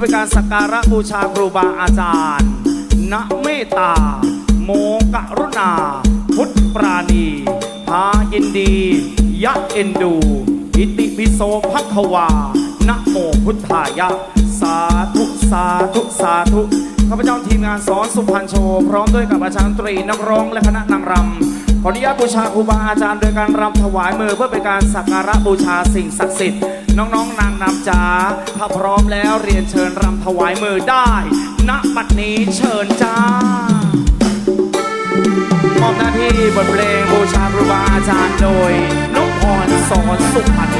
เป็นการสักการะบูชาครูบาอาจารย์ ณ เมตตา โมกรุณา พุทธปราณี พายินดี ยะเอ็นดู อิติปิโสภควา นะโมพุทธายะ สาธุสาธุสาธุ ข้าพเจ้าทีมงานสอนสุพรรณโชว์พร้อมด้วยกับอาจารย์ตรีนักร้องและคณะนางรำ ขออนุญาตบูชาครูบาอาจารย์โดยการรำถวายมือเพื่อเป็นการสักการะบูชาสิ่งศักดิ์สิทธิ์ น้องๆนางนำจ๋าถ้าพร้อมแล้วเรียนเชิญรำถวายมือได้ณบัดนี้เชิญจ้ามอบหน้าที่บทเพลงบูชาครูบาอาจารย์โดยนกพรสอนสุพรรณ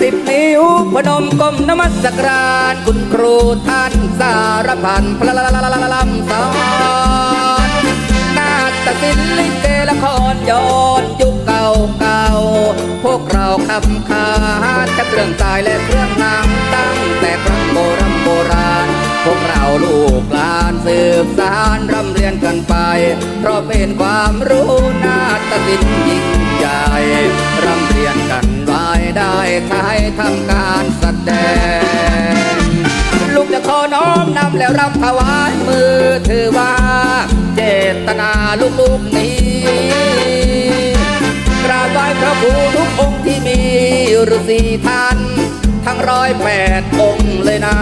สิบนิ้วพนมก้มนมัสการคุณครูท่านสารพันพละละละลำสอนนาฏศิลป์ลิเกละครย้อน เราคำคาจะเครื่องตายและเครื่องนำตั้งแต่ครั้งโบราณโบราณพวกเราลูกหลานสืบสารร่ำเรียนกันไป เพราะเป็นความรู้นาฏศิลป์ยิ่งใหญ่ร่ำเรียนกันไว้ได้ใช้ทำการแสดง ลูกจะขอน้อมนำแล้วรำถวายมือถือว่า เจตนาลูกๆนี้กราบไหว้พระครูทุกองค์ ฤาษีท่าน ทั้งร้อยแปดองค์เลยนะ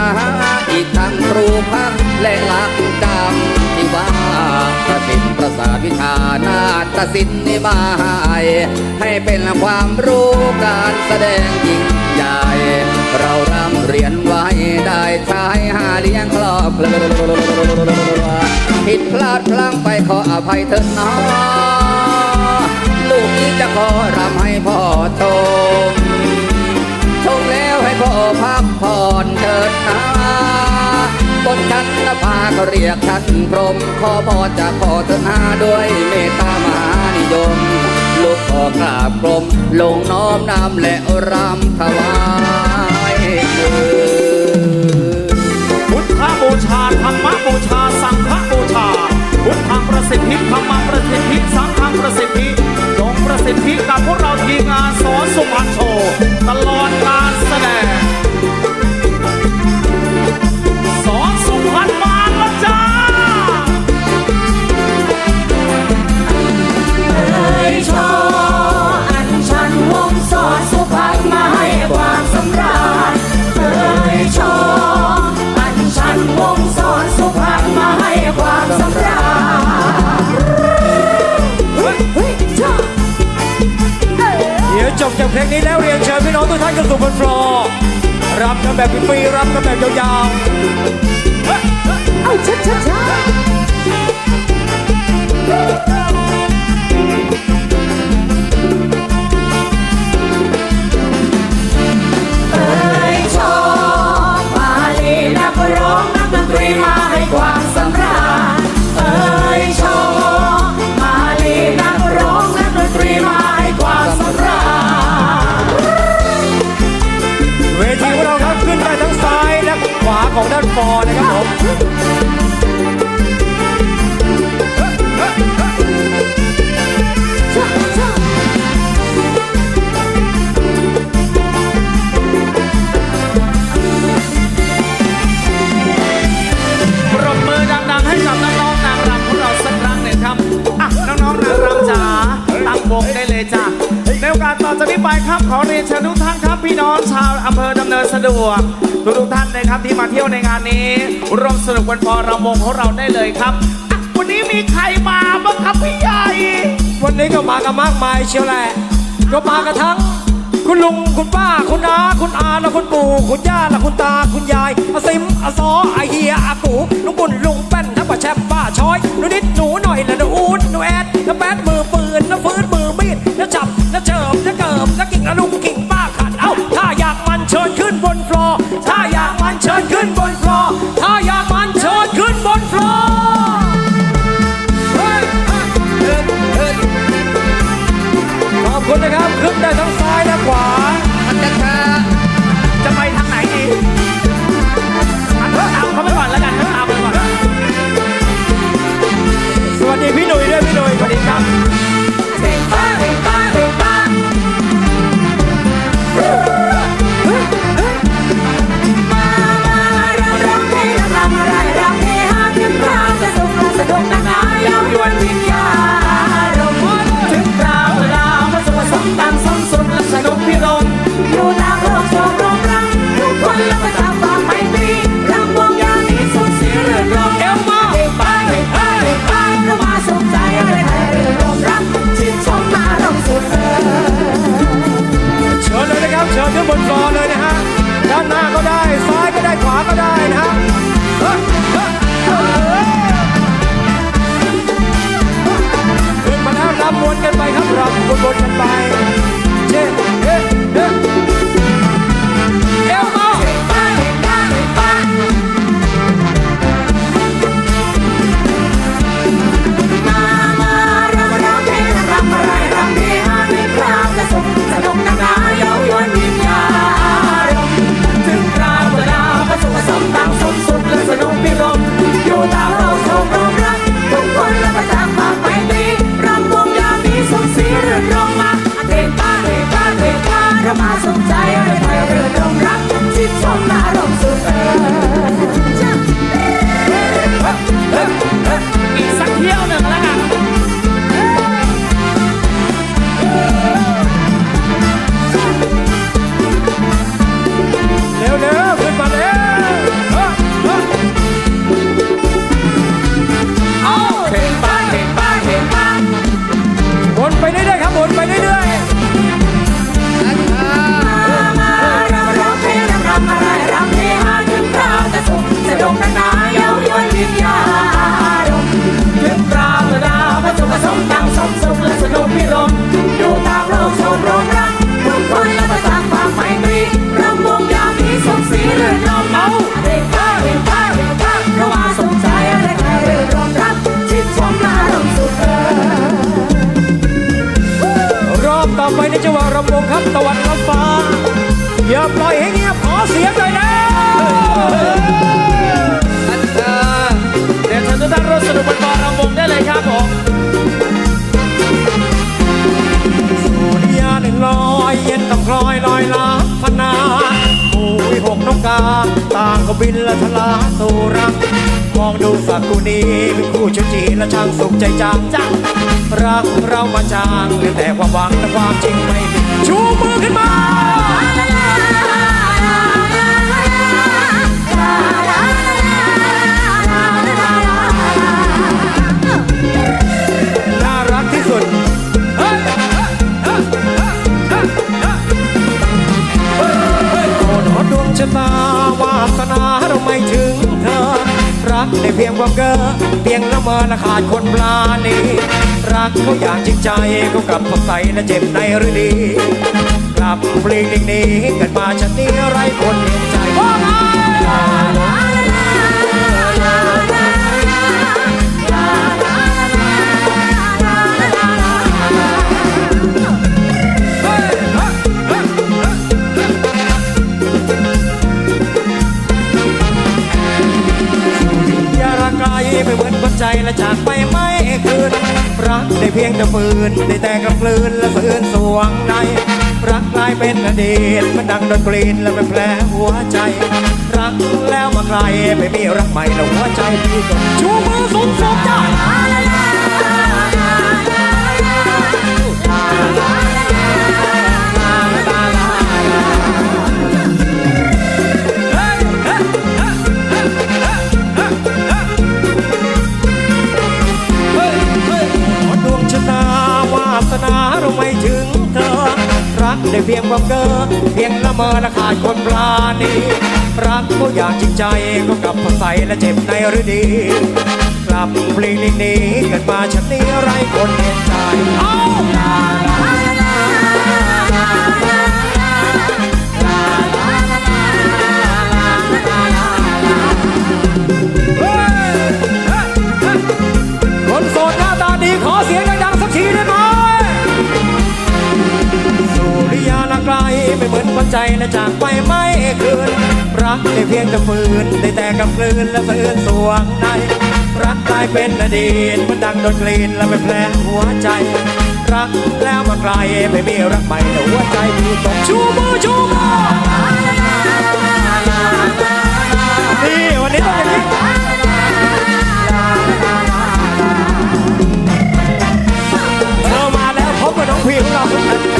อีกทั้งครูพักและหลักจำที่ว่าพระสินประสาทวิชานาฏศิลป์นิบาย ให้เป็นความรู้การแสดงยิ่งใหญ่เราร่ำเรียนไว้ได้ใช้หาเลี้ยงครอบครัวผิดพลาดพลั้งไปขออภัยเถิดน้อลูกนี้จะขอรำให้พ่อชม พักผ่อนเถิดนะบนชั้นนภาก็เรียกชั้นพรหมขอพรจากพ่อเถิดนาด้วยเมตตามหานิยม ลูกขอกราบกรมลงน้อมนำและรำถวายพุทธบูชาธรรมบูชา สังฆบูชา พุทธังประสิทธิธรรมังประสิทธิสังฆังประสิทธิจงประสิทธิกับพวกเราทีมงานสอนสุพรรณโชว์ตลอดการแสดง แบบฟรีรับกันแบบยาวๆ เอาช้าๆ ของด้านฟอร์นะครับผมปรบมือดังๆให้กับน้องๆนางรำของเราสักครั้งหนึ่งครับอะน้องๆนางรำจ๋าตั้งวงได้เลยจ้ะ โอกาสต่อจากนี้ไปครับขอเรียนเชิญทุกท่านครับ พี่น้องชาวอำเภอดำเนินสะดวกทุกทุกท่านนะครับที่มาเที่ยวในงานนี้ร่วมสนุกวันพอรำวงของเราได้เลยครับอะวันนี้มีใครมาบ้างครับพี่ใหญ่วันนี้ก็มากันมากมายเชียวแหละก็มากันทั้ง คุณลุงคุณป้าคุณอาคุณอาและคุณปู่คุณย่าและคุณตาคุณยายอาซิมอาซออาเฮียอากูลุงปุ่นลุงแป้นทั้งป้าแชมป้าช้อยหนูนิดหนูหน่อยและหนูอูดหนูแอดแล้วแป๊ดมือปืน ข อ สุขใจจังจังรักเรามาจางแต่ความหวังและความจริงไม่มีชูมือขึ้นมา พียงละขาดคนปลานีรักเขาอย่างจริงใจเขากลับพบใสและเจ็บในหรือดีกลับปลีกหลีกหนีเกิดมาชะนี้ไรคนเห็นใจว่าไง จากไปไม่คืน รักได้เพียงแต่ฟืน ได้แต่กระพืนและฝืนสวงใน รักกลายเป็นอดีตมันดังดนกลีนและเป็นแผลหัวใจ รักแล้วมาใครไม่มีรักใหม่แล้วหัวใจพี่ก็ชูมือสูงสุดจ้า ไม่ถึงเธอ รักได้เพียงความเก้อเพียงละเมอละขาดคนปราณีรักก็อย่างจริงใจก็กลับมาใสและเจ็บในฤดี กลับปลีกหลีกหนีเกิดมาฉันนี้ไรคนเห็นใจเอ้า หมือนคนใจและจากไปไม่คืน รักได้เพียงแต่ฝืนได้แต่กำกลืนและฝืนสวงใน รักกลายเป็นอดีตมันดังโดนกลีนและเป็นแผลหัวใจ รักแล้วมาไกลไม่มีรักใหม่แต่หัวใจพี่ตกชูมือชูมือนี่วันนี้ต้องอย่างนี้เธอมาแล้วพบกับน้องพีของเรา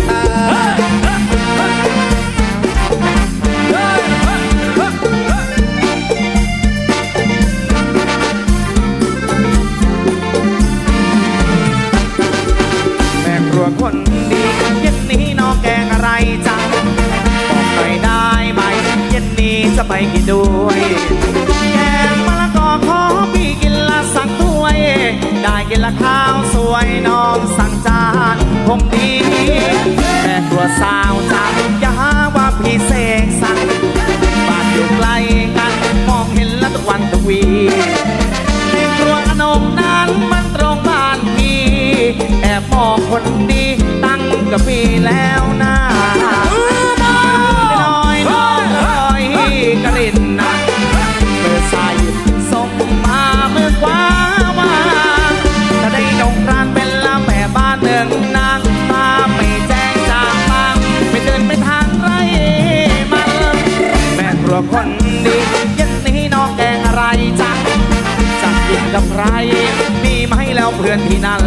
กินด้วยแกงมะละกอขอพี่กินละสักถ้วย ได้กินละข้าวสวยน้องสั่งจานคงดีแม่ครัวสาวจังอย่าหาว่าพี่เสกสั่งบ้านอยู่ไกลกันมองเห็นล้วทุกวันทุกวีในครัวขนมนั้นมันตรงบ้านพี่แอบมองคนดีตั้งกับพี่แล้วนะ วคนดีเย็นนี้น้องแกงอะไรจ๊ะจะกินกับใครมีไหมแล้วเพื่อนที่นั่น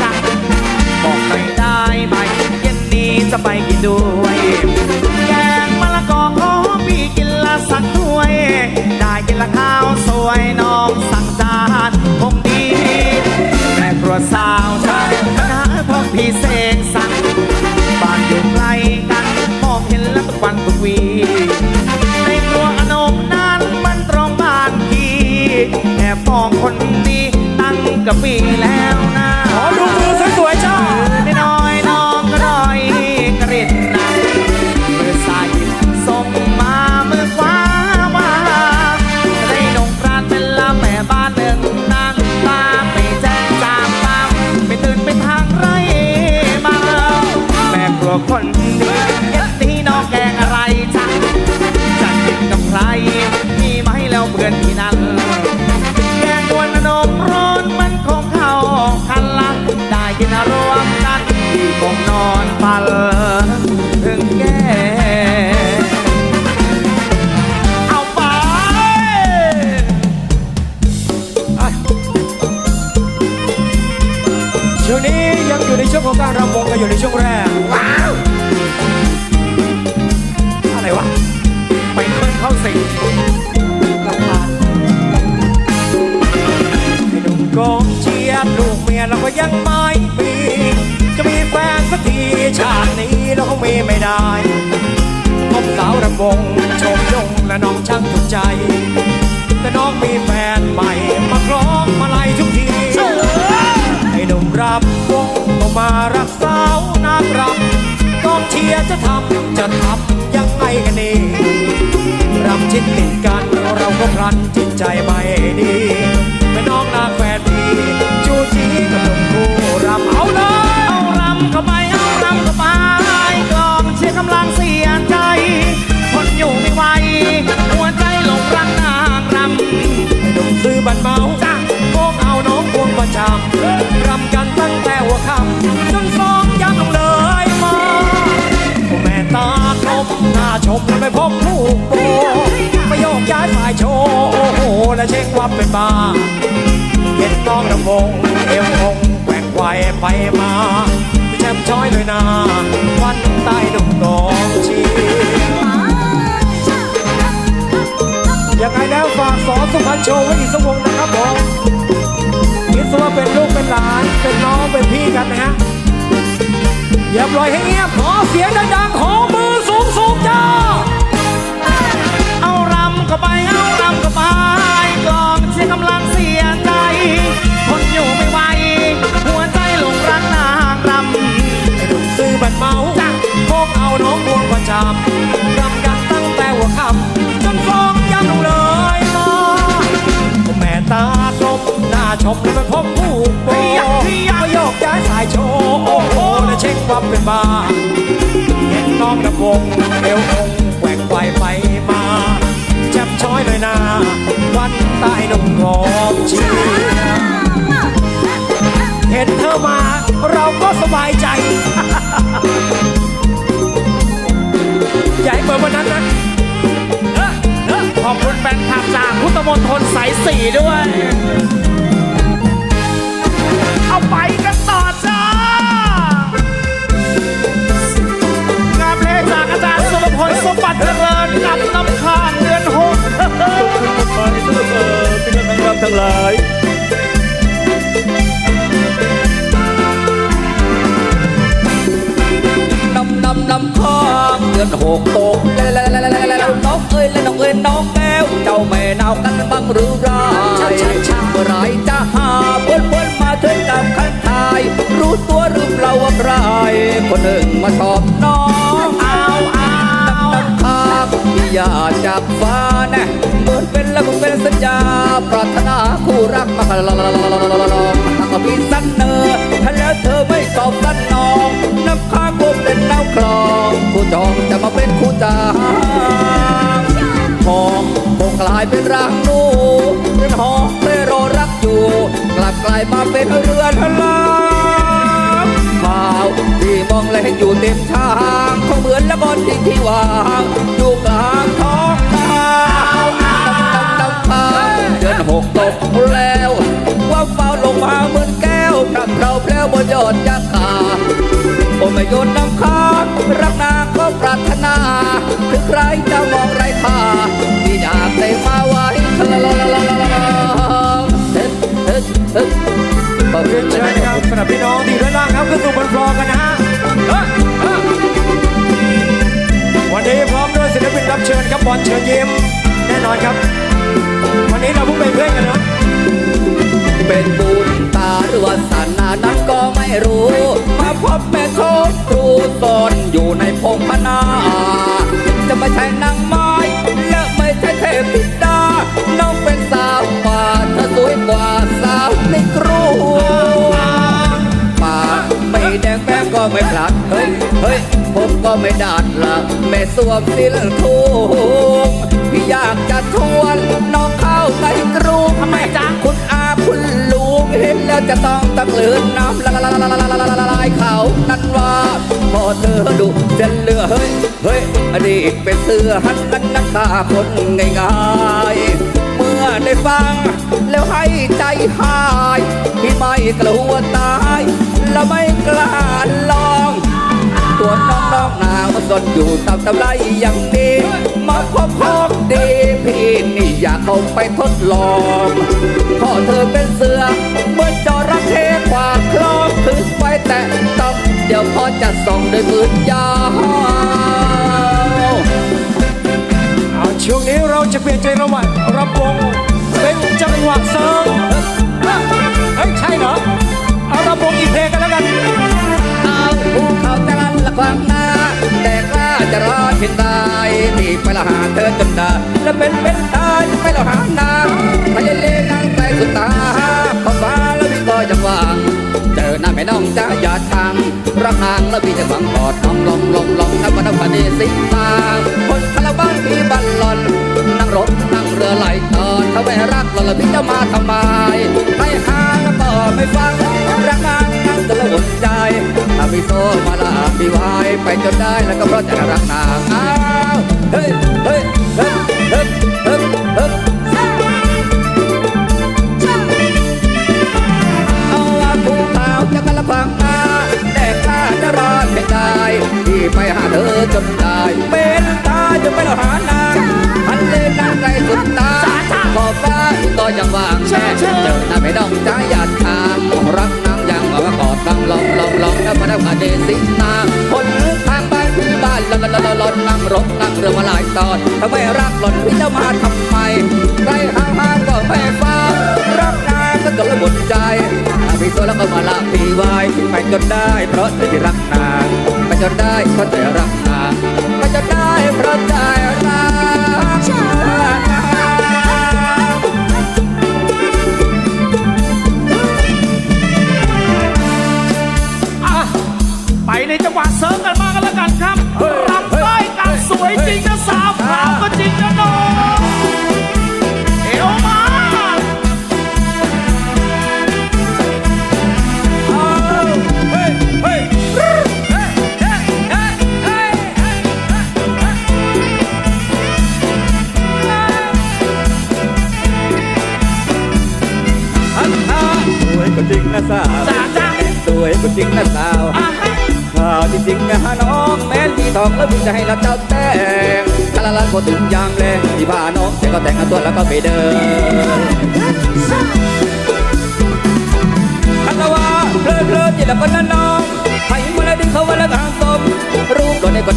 จ๊ะบอกหน่อยได้ไหมเย็นนี้จะไปกินด้วย แกงมะละกอขอพี่กินละสักถ้วย ได้กินละข้าวสวยน้องสั่งจานคงดีแม่ครัวสาวจ้าคณะพวกพี่เสกสั่งบ้านอยู่ไกลกันมองเห็นแล้วทุกวันทุกวีในครัวขนมนั้นมันตรงบ้านพี่แอบมองคนดีตั้งกับปีแล้วนะ อยู่ในช่วงแรก ว้าว อะไรวะ ไปเพิ่งเข้าสิงลำพานให้หนุ่มกองเชียร์ลูกเมียเราก็ยังไม่มี จะมีแฟนสักทีชาตินี้เราคงมีไม่ได้พบสาวรำวงชมยงและน้องช่างถูกใจ แต่น้องมีแฟนใหม่ มาคล้องมาไล่ทุกที ให้หนุ่มรับวงก็มารักสาวนักรำกอง เชียร์จะทำจะทำยังไงกันดีรำชิดติดกันเราก็พลันจิตใจไม่ดี นน้องรำวงเอวองแกว่งไกวไปมาแชมช้อยเลยนาวันใต้หนุ่มกองชียังไงแล้วฝากสอนสุพรรณโชว์ไว้อีกสักวงนะครับผมคิดซะว่าเป็นลูกเป็นหลานเป็นน้องเป็นพี่กันนะฮะอย่าปล่อยให้เงียบขอเสียงดังๆของมือสูงสูงๆจ้า มและไปพบผู้โปรมาโยกย้ายสายโชว์โอ้โหและเช็คควาเป็นบ้าเห็นน้องระวงเอวองแกว่งไกวไปมาแจับช้อยเลยนาวันใต้หนุ่มกองเชียร์เห็นเธอมาเราก็สบายใจอย่าให้เหมือนวันนั้นนะขอบคุณแฟนพัดจากภูตมณฑลสายสี่ด้วย กตกแล้วแล้วแล้วแล้วแล้วน้องเอ้ยแล้วน้องเอ้ยน้องแก้วเจ้าแม่นาวกันบ้างหรือไรเมื่อไรจะหาเพื่อนเพื่อนมาช่วยกับขันทาย รู้ตัวหรือเปล่าว่าใคร คนหนึ่งมาชอบน้องเอาเอานำข้างที่อยากจากฟ้านะเหมือนเป็นแล้วก็เป็นสัญญาปรารถนาคู่รักมาลองหากพี่สันเนอถ้าแล้วเธอ อบกันนองน้ำค้างคงเป็นน้ำคลองคู่จองจะมาเป็นคู่จางทองคงกลายเป็นรางนูเรือนหอเร่รอรักอยู่ กลับกลายมาเป็นเรือนลางข่าวที่มองและเห็นอยู่เต็มทางคงเหมือนละบอนที่ที่วางอยู่กลางท้องนาดำดำดำพาเดือนหกตกแล้วว่าฟ้าลงมาเหมือนแก้วพระเราแพลวบนยอดยาคาโอ้ไม่โยชน์นำค้ารักนางก็ปรารถนาถึงใครจะมองไรค่าที่อยากได้มาไว้ทะละละละละละละเฮ้เฮ้เฮ้ขอบเรีคุณนเชิญครับสำหรับพี่น้องที่ด้านล่างครับขึ้นสู่บนฟลอร์กันนะฮะวันนี้พร้อมด้วยศิลปินรับเชิญครับบอลเชิญยิ้มแน่นอนครับ วันนี้เราเพิ่งเป็นเพื่อนกันนะเป็นบุญตาหรือว่าสาน นั้นก็ไม่รู้ มาพบแม่โคตครูสอนอยู่ในพงพนา จะไม่ใช่นางไม้และไม่ใช่เทพธิดา น้องเป็นสาวป่าเธอสวยกว่าสาวในกรุงปากไม่แดงแป้งก็ไม่พลัดเฮ้ยเฮ้ยผมก็ไม่ดาดละแม่สวมสิลทุงพี่อยากจะชวนน้องเข้าในกรุงทำไมจ๊ะ เห็นแล้วจะต้องตะกลืนน้ำละละละละละละลายเขานั้นว่าพอเธอดูจะเหลือเฮ้ยเฮ้ยอดีตเป็นเสื้อหันนักนักฆ่าคนง่ายๆ เมื่อได้ฟัง แล้วให้ใจหายที่ไม่กลัวตาย และไม่กล้าลอง ตัวน้องน้องนาวสดอยู่ตามตำไรอย่างนี้ มาพบพบดีพี่นี่อยากเข้าไปทดลองพ่อเธอเป็นเสือเหมื่อนจระเข้ขวาคลองถึงไปแต่ต้องเดี๋ยวพ่อจะส่องด้วยปืนยาวเอาช่วงนี้เราจะเปลี่ยนใจระหว่างรำวงเป็นจังหวะเซิร์ฟเฮ้ยใช่เหรอเอารำวงอีกเพลงกันแล้วกันเอาภูเขาจะรันละควางหน้าแต่กล้า จะรอเห็นตายที่ไปละหาเธอจนด้และเป็นเป็นตายไปละหานางพยาเลนางไปสุดตาขอฟ้าแล้วพี่ก็ยังว่างเจอหน้าแม่น้องจ้าอย่าทางรักนางแล้วพี่จะฟังกอดน้องลงลงลงนับวันนับวันนี้สิมาคนคาราบ้านพี่บัลลอนนั่งรถนั่งเรือไหลตอนถ้าไม่รักเราแล้วพี่จะมาทำไมให้หาแล้วก็ไม่ฟังรักนางนั่งจะละวนใจาพี่โซมาลาพี่วายไปจนได้แล้วก็เพราะจะรักนางอ้าวเฮ้ยเฮ้ยเฮ้ยเฮ้ยเฮ้ยเฮ้ยเอาว่าภูเขาจะกันละฟังมาแต่กล้าจะรอดไม่ได้ที่ไปหาเธอจนได้เป็นตาจะไปหานางอันเลนนางไกลสุดตาขอบฟ้าก็ยังว่างแช่เจอหน้าไม่ต้องใจหยาดทางรักน ฟังลองลองลองแล้วมาได้มาเดสินาคนทางบ้านคือบ้านลอนลอนลอนนั่งรถนั่งเรือมาหลายตอนทำไมรักหล่อนพี่จะมาทำไมใครห่างห่างก็ไม่ฟังรักนางก็จนละหมดใจถ้าพี่โซแล้วก็มาลาพี่ไว้ไปจนได้ เพราะเคยรักนางไปจนได้เพราะเธอรักนาง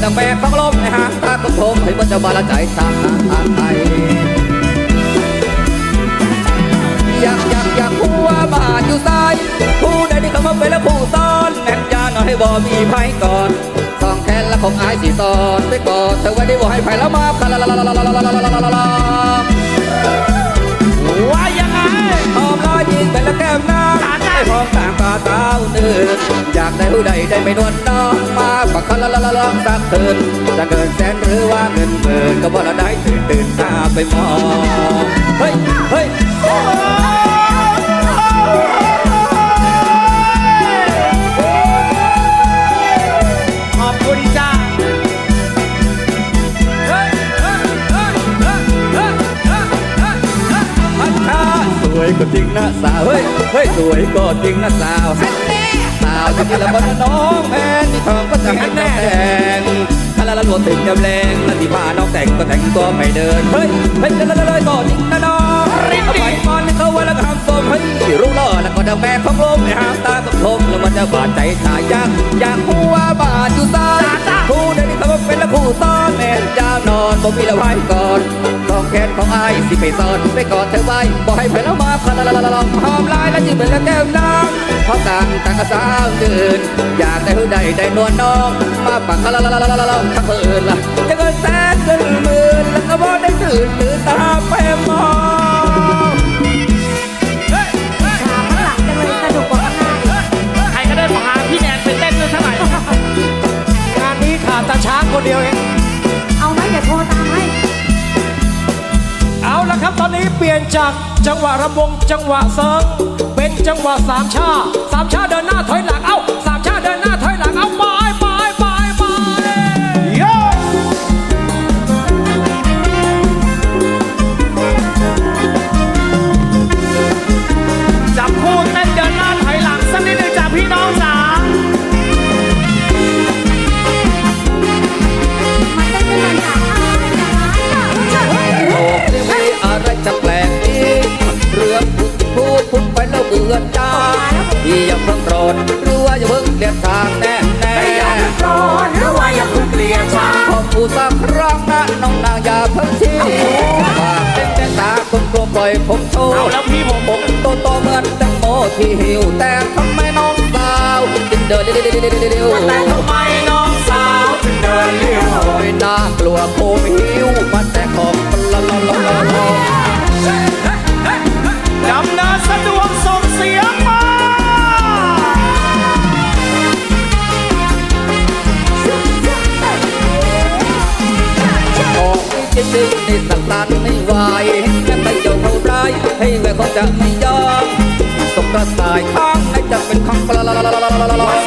ปโดนในกดดังแบกฟังลมในหางตาคนชมให้มันจะบาลใจทางทาไทยอยากอยากอยากผู้ว่าบ้านอยู่ซ้าย ผู้ใดที่เข้ามาเป็นแล้วผู้ซ้อนแม่นยาหน่อยให้บ่มีไผก่อนสองแขนและของอายสีซ้อนไปก่อนเธอไว้ได้บ่ให้ไผแล้วมาคาลาลาลาลาลาลาลาลาลาลาว่ายังไงหอมลอยยิงเป็นละแก้มน้ำ พร้อมต่างตาตาเนื้ออยากได้ผู้ใดได้ไม่นวลน้องมาปักคลาลาลาลาสักเถินจะเกินแสนหรือว่าเงินหมื่นก็บ่ละได้ตื่นตื่นตาไปมองเฮ้ยเฮ้ยขอบคุณจ้าสวยก็จริงนะสาวเฮ้ย เฮ้ยสวยก็จริงนะสาวสาวจริงๆแล้วบนน้องแม่ที่ทองก็จะให้น้องแต่งถ้าละละลวนถึงจำแรงแล้วที่พาน้องแต่งก็แต่งตัวไม่เดินเฮ้ยเฮ้ยละละเลยก็จริงนะน้องเอาไปมอนนี่เขาไว้แล้วก็ทำส้มเฮ้ยรู้ล่อแล้วก็ดังแม่ของลมในหางตากับลมแล้วมันจะบาดใจชายยากอยากหัวบาดอยู่ซ้ายคู่ใด เป็นละคู่ซ้อนแม่ยานอนบ่มีละไว้ก่อนต้องแขนของอายสิไปซ่อนไปกอดเธอไว้บ่ให้ไผแล้วมาพลาลาลาลาหอมลายแล้วยิ่งเป็นละแก้มน้ำเพราะต่างต่างกระสาวเดินอยากได้ผู้ใดได้นวลน้อง มาปักลาลาลาลาลาลาทั้งเอินละจะเกินแสนเกินหมื่นแล้วก็บ่ได้ตื่นตื่นตาไปมอง คนเดียวเอง เอาไหมเดี๋ยวโทรตามให้ เอาละครับตอนนี้เปลี่ยนจากจังหวะรำวงจังหวะเซิงเป็นจังหวะสามชาสามชาเดินหน้าถอยหลัง เอ้า ว่าอย่าเพิ่งเกลียดทางแน่แน่ร้อนหรือว่าอย่าเพิ่งเกลียดฉันขอผู้สักครั้งนะน้องนางอย่าเพิ่งชี้ฝากเป็นแก้ตาคนกลัวปล่อยผมโชว์เอาแล้วพี่ผมผมโตโตเหมือนแตงโมที่หิวแต่ทำไมน้องสาวจึงเดินเร็วๆๆๆๆแต่ทำไมน้องสาวถึงเดินเลี้ยวโอ้ยน่ากลัวโคมหิวมันแต่ของละละละละละดำเนินสะดวก ซึ่งในสักลานไม่ไหวแค่ไปเจ้าเขาร้ายให้แม่เขาจะไม่ยอมตกกระสายข้างในจะเป็นของปลา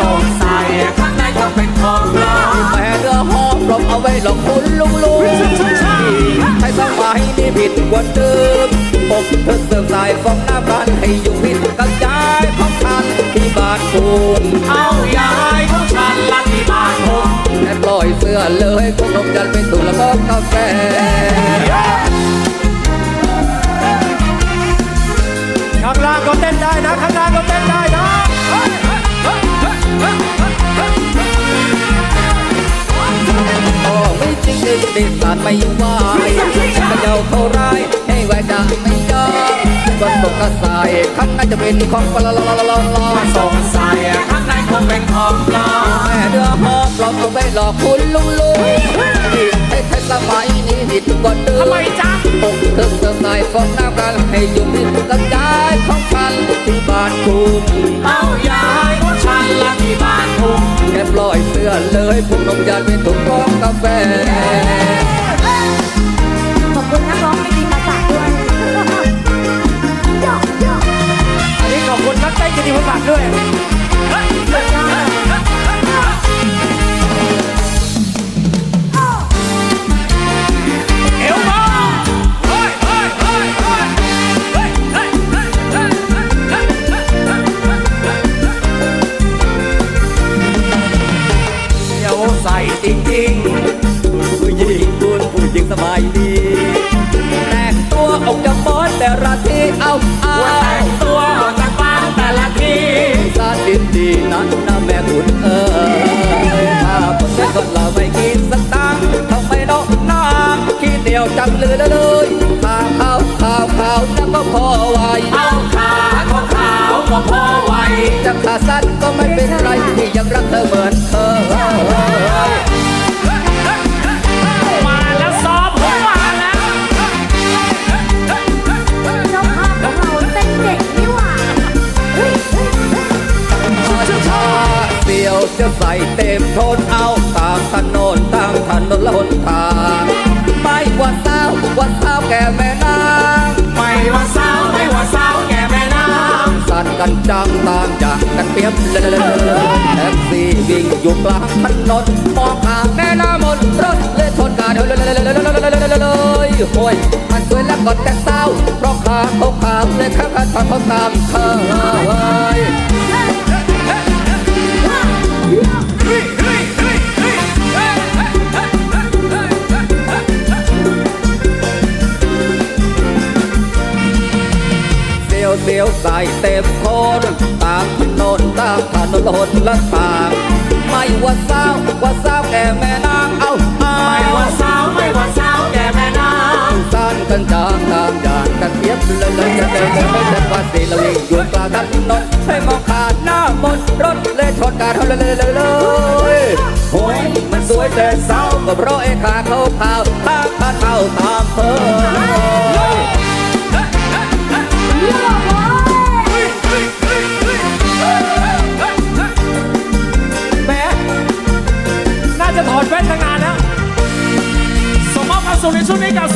สงสายข้างในจะเป็นของปลาแม่เรือหอมรบเอาไว้หลอกคุณลุงลุงใช้สมัยนี้ผิดกว่าเดิมอกเธอเสื่อมสายฟองหน้าบ้านให้อยู่ผิดกระจายของฉันที่บ้านคุณเอายายของฉันละที่บาานผมแค่ปล่อยเสื้อเลยคงลงยันเป็นถุงแล้วก็กาแฟ ติดสารไม่ไหวถ้าเจ้าเขาร้ายให้ไว้จะไม่ยอมก็ตกกระสายข้างในจะเป็นของปลาลาลาลาลาสงสัยข้างในคงเป็นของปลอมแม่เรือหอมปลอมเอาไว้หลอกคุณลุงลุงให้ใช้สมัยนี้ผิดกว่าเดิมทำไมจ๊ะผมเธอเติมสายฟองน้ำกันให้อยู่ผิดกระจายของพันที่บ้านคุณเอายายของฉันลัที่บ้านผมแค่ป ล่อยเสื้อเลยผมนมยานเป็นถุงฟองกาแฟ ขอบคุณนักร้องไม่ดีภาษาด้วยโยกโยกอันนี้ขอบคุณนักเต้นกิติมศักดิ์ด้วย ยวจังเลยเลยเลยขาวขาวขาวขาวแล้วก็พอไหวเอาขาขาวขาวๆก็พอไหวจะขาสั้นก็ไม่เป็นไรที่ยังรักเธอเหมือนเคยมาแล้วซ้อมผมมาแล้วเจ้าภาพของเราเป็นเด็กนี่หว่าเฮ้ยเฮ้ยเฮ้ยชาเดียวจะใส่เต็มทนเอาตามถนนตามถนนและหนทาง สั่นกันจังต่างจากกันเปรียบเลยแท็กซี่วิ่งอยู่กลางถนนมองข้ามแม่น้ำมนรถเลยชนกันเลยโอ้ยมันสวยแล้วก็แต่เศร้าเพราะขาเขาขาวเลยข้างกันตอนเขาตามเธอเสียวเสียวใส่เต็มคามถนนหนละทางไม่ว่าสาวว่าสาวแก่แม่นางเอาเอาำไม่ว่าสาวไม่ว่าสาวแก่แม่น้สั้นกันจางตามอย่างกันเทียบเลยเลยจะเดินเลยไม่จะว่าสีละวิ่งอยู่กลางถนนให้มองขาดหน้ามนรถเลยชนกันเลยเลยเลยเลยโอ้ยมันสวยแต่เศร้าก็เพราะไอ้ขาเขาขาวตามขาเท่าตามเธอ ว่นตั้งนานแล้ว ส่งมอบความสุขในชุดนี้กับ